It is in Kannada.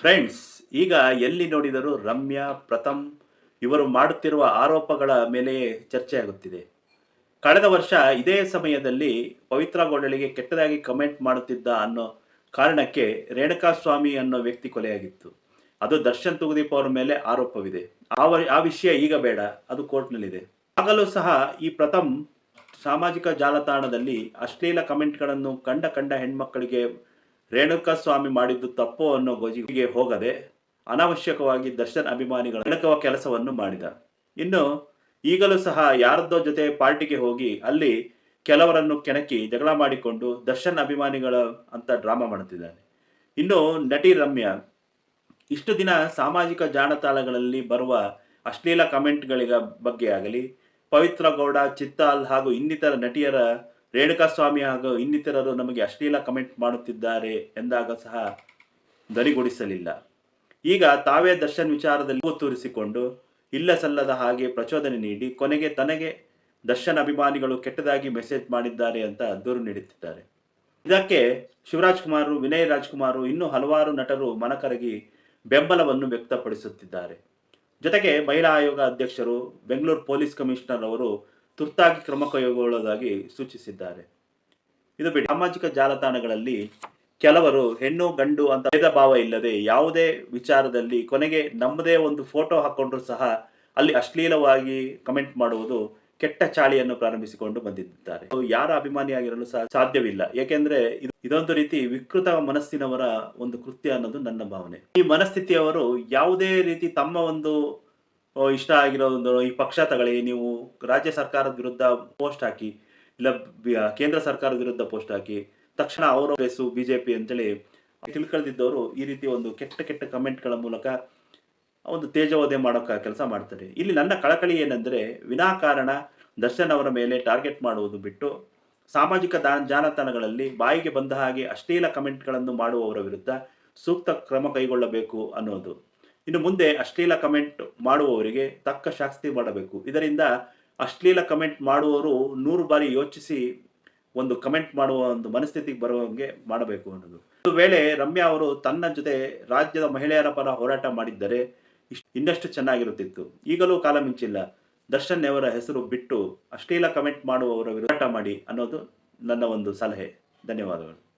ಫ್ರೆಂಡ್ಸ್ ಈಗ ಎಲ್ಲಿ ನೋಡಿದರೂ ರಮ್ಯಾ, ಪ್ರಥಮ್ ಇವರು ಮಾಡುತ್ತಿರುವ ಆರೋಪಗಳ ಮೇಲೆಯೇ ಚರ್ಚೆಯಾಗುತ್ತಿದೆ ಕಳೆದ ವರ್ಷ ಇದೇ ಸಮಯದಲ್ಲಿ ಪವಿತ್ರ ಗೋಡಳಿಗೆ ಕೆಟ್ಟದಾಗಿ ಕಮೆಂಟ್ ಮಾಡುತ್ತಿದ್ದ ಅನ್ನೋ ಕಾರಣಕ್ಕೆ ರೇಣುಕಾ ಸ್ವಾಮಿ ಅನ್ನೋ ವ್ಯಕ್ತಿ ಕೊಲೆಯಾಗಿತ್ತು. ಅದು ದರ್ಶನ್ ತುಗುದೀಪ್ ಅವರ ಮೇಲೆ ಆರೋಪವಿದೆ. ಆ ಆ ವಿಷಯ ಈಗ ಬೇಡ, ಅದು ಕೋರ್ಟ್ನಲ್ಲಿದೆ. ಆಗಲೂ ಸಹ ಈ ಪ್ರಥಮ್ ಸಾಮಾಜಿಕ ಜಾಲತಾಣದಲ್ಲಿ ಅಶ್ಲೀಲ ಕಮೆಂಟ್ಗಳನ್ನು ಕಂಡ ಕಂಡ ಹೆಣ್ಮಕ್ಕಳಿಗೆ ರೇಣುಕಾಸ್ವಾಮಿ ಮಾಡಿದ್ದು ತಪ್ಪು ಅನ್ನೋ ಗೋಜಿಗೆ ಹೋಗದೆ ಅನಾವಶ್ಯಕವಾಗಿ ದರ್ಶನ್ ಅಭಿಮಾನಿಗಳ ಕೆಣಕುವ ಕೆಲಸವನ್ನು ಮಾಡಿದ. ಇನ್ನು ಈಗಲೂ ಸಹ ಯಾರದ್ದೋ ಜೊತೆ ಪಾರ್ಟಿಗೆ ಹೋಗಿ ಅಲ್ಲಿ ಕೆಲವರನ್ನು ಕೆಣಕಿ ಜಗಳ ಮಾಡಿಕೊಂಡು ದರ್ಶನ್ ಅಭಿಮಾನಿಗಳ ಅಂತ ಡ್ರಾಮಾ ಮಾಡುತ್ತಿದ್ದಾನೆ ಇನ್ನು ನಟಿ ರಮ್ಯಾ, ಇಷ್ಟು ದಿನ ಸಾಮಾಜಿಕ ಜಾಲತಾಣಗಳಲ್ಲಿ ಬರುವ ಅಶ್ಲೀಲ ಕಮೆಂಟ್ಗಳಿಗ ಬಗ್ಗೆ ಆಗಲಿ, ಪವಿತ್ರ ಗೌಡ, ಚಿತ್ತಾಲ್ ಹಾಗೂ ಇನ್ನಿತರ ನಟಿಯರ ರೇಣುಕಾಸ್ವಾಮಿ ಹಾಗೂ ಇನ್ನಿತರರು ನಮಗೆ ಅಶ್ಲೀಲ ಕಮೆಂಟ್ ಮಾಡುತ್ತಿದ್ದಾರೆ ಎಂದಾಗ ಸಹ ದರಿಗೊಡಿಸಲಿಲ್ಲ ಈಗ ತಾವೇ ದರ್ಶನ್ ವಿಚಾರದಲ್ಲಿ ತೋರಿಸಿಕೊಂಡು ಇಲ್ಲ ಸಲ್ಲದ ಹಾಗೆ ಪ್ರಚೋದನೆ ನೀಡಿ ಕೊನೆಗೆ ತನಗೆ ದರ್ಶನ್ ಅಭಿಮಾನಿಗಳು ಕೆಟ್ಟದಾಗಿ ಮೆಸೇಜ್ ಮಾಡಿದ್ದಾರೆ ಅಂತ ದೂರು ನೀಡುತ್ತಿದ್ದಾರೆ. ಇದಕ್ಕೆ ಶಿವರಾಜ್ ಕುಮಾರ್, ವಿನಯ್ ರಾಜ್ಕುಮಾರ್ ಇನ್ನೂ ಹಲವಾರು ನಟರು ಮನಕರಗಿ ಬೆಂಬಲವನ್ನು ವ್ಯಕ್ತಪಡಿಸುತ್ತಿದ್ದಾರೆ. ಜೊತೆಗೆ ಮಹಿಳಾ ಆಯೋಗ ಅಧ್ಯಕ್ಷರು, ಬೆಂಗಳೂರು ಪೊಲೀಸ್ ಕಮಿಷನರ್ ಅವರು ತುರ್ತಾಗಿ ಕ್ರಮ ಕೈಗೊಳ್ಳುವುದಾಗಿ ಸೂಚಿಸಿದ್ದಾರೆ. ಇದು ಬಿಡಿ. ಸಾಮಾಜಿಕ ಜಾಲತಾಣಗಳಲ್ಲಿ ಕೆಲವರು ಹೆಣ್ಣು, ಗಂಡು ಅಂತ ಭೇದ ಭಾವ ಇಲ್ಲದೆ ಯಾವುದೇ ವಿಚಾರದಲ್ಲಿ ಕೊನೆಗೆ ನಮ್ಮದೇ ಒಂದು ಫೋಟೋ ಹಾಕೊಂಡ್ರು ಸಹ ಅಲ್ಲಿ ಅಶ್ಲೀಲವಾಗಿ ಕಮೆಂಟ್ ಮಾಡುವುದು ಕೆಟ್ಟ ಚಾಳಿಯನ್ನು ಪ್ರಾರಂಭಿಸಿಕೊಂಡು ಬಂದಿದ್ದಾರೆ. ಯಾರ ಅಭಿಮಾನಿಯಾಗಿರಲು ಸಹ ಸಾಧ್ಯವಿಲ್ಲ. ಏಕೆಂದ್ರೆ ಇದು ಇದೊಂದು ರೀತಿ ವಿಕೃತ ಮನಸ್ಸಿನವರ ಒಂದು ಕೃತ್ಯ ಅನ್ನೋದು ನನ್ನ ಭಾವನೆ. ಈ ಮನಸ್ಥಿತಿಯವರು ಯಾವುದೇ ರೀತಿ ತಮ್ಮ ಒಂದು ಇಷ್ಟ ಆಗಿರೋದೊಂದು ಈ ಪಕ್ಷ ತಗೊಳ್ಳಿ. ನೀವು ರಾಜ್ಯ ಸರ್ಕಾರದ ವಿರುದ್ಧ ಪೋಸ್ಟ್ ಹಾಕಿ, ಇಲ್ಲ ಕೇಂದ್ರ ಸರ್ಕಾರದ ವಿರುದ್ಧ ಪೋಸ್ಟ್ ಹಾಕಿ, ತಕ್ಷಣ ಅವರ ರೇಸು ಬಿಜೆಪಿ ಅಂತೇಳಿ ತಿಳ್ಕೊಳ್ದಿದ್ದವರು ಈ ರೀತಿ ಒಂದು ಕೆಟ್ಟ ಕೆಟ್ಟ ಕಮೆಂಟ್ಗಳ ಮೂಲಕ ಒಂದು ತೇಜವೋದಯ ಮಾಡೋಕೆ ಕೆಲಸ ಮಾಡ್ತಾರೆ. ಇಲ್ಲಿ ನನ್ನ ಕಳಕಳಿ ಏನಂದ್ರೆ ವಿನಾಕಾರಣ ದರ್ಶನ್ ಅವರ ಮೇಲೆ ಟಾರ್ಗೆಟ್ ಮಾಡುವುದು ಬಿಟ್ಟು, ಸಾಮಾಜಿಕ ದಾ- ಜಾಲತಾಣಗಳಲ್ಲಿ ಬಾಯಿಗೆ ಬಂದ ಹಾಗೆ ಅಶ್ಲೀಲ ಕಮೆಂಟ್ಗಳನ್ನು ಮಾಡುವವರ ವಿರುದ್ಧ ಸೂಕ್ತ ಕ್ರಮ ಕೈಗೊಳ್ಳಬೇಕು ಅನ್ನೋದು. ಇನ್ನು ಮುಂದೆ ಅಶ್ಲೀಲ ಕಮೆಂಟ್ ಮಾಡುವವರಿಗೆ ತಕ್ಕ ಶಾಸ್ತಿ ಮಾಡಬೇಕು. ಇದರಿಂದ ಅಶ್ಲೀಲ ಕಮೆಂಟ್ ಮಾಡುವವರು ನೂರು ಬಾರಿ ಯೋಚಿಸಿ ಒಂದು ಕಮೆಂಟ್ ಮಾಡುವ ಒಂದು ಮನಸ್ಥಿತಿಗೆ ಬರುವಂಗೆ ಮಾಡಬೇಕು ಅನ್ನೋದು. ಒಂದು ವೇಳೆ ರಮ್ಯಾ ಅವರು ತನ್ನ ಜೊತೆ ರಾಜ್ಯದ ಮಹಿಳೆಯರ ಪರ ಹೋರಾಟ ಮಾಡಿದ್ದರೆ ಇನ್ನಷ್ಟು ಚೆನ್ನಾಗಿರುತ್ತಿತ್ತು. ಈಗಲೂ ಕಾಲ ಮಿಂಚಿಲ್ಲ. ದರ್ಶನ್ ಅವರ ಹೆಸರು ಬಿಟ್ಟು ಅಶ್ಲೀಲ ಕಮೆಂಟ್ ಮಾಡುವವರ ಹೋರಾಟ ಮಾಡಿ ಅನ್ನೋದು ನನ್ನ ಒಂದು ಸಲಹೆ. ಧನ್ಯವಾದಗಳು.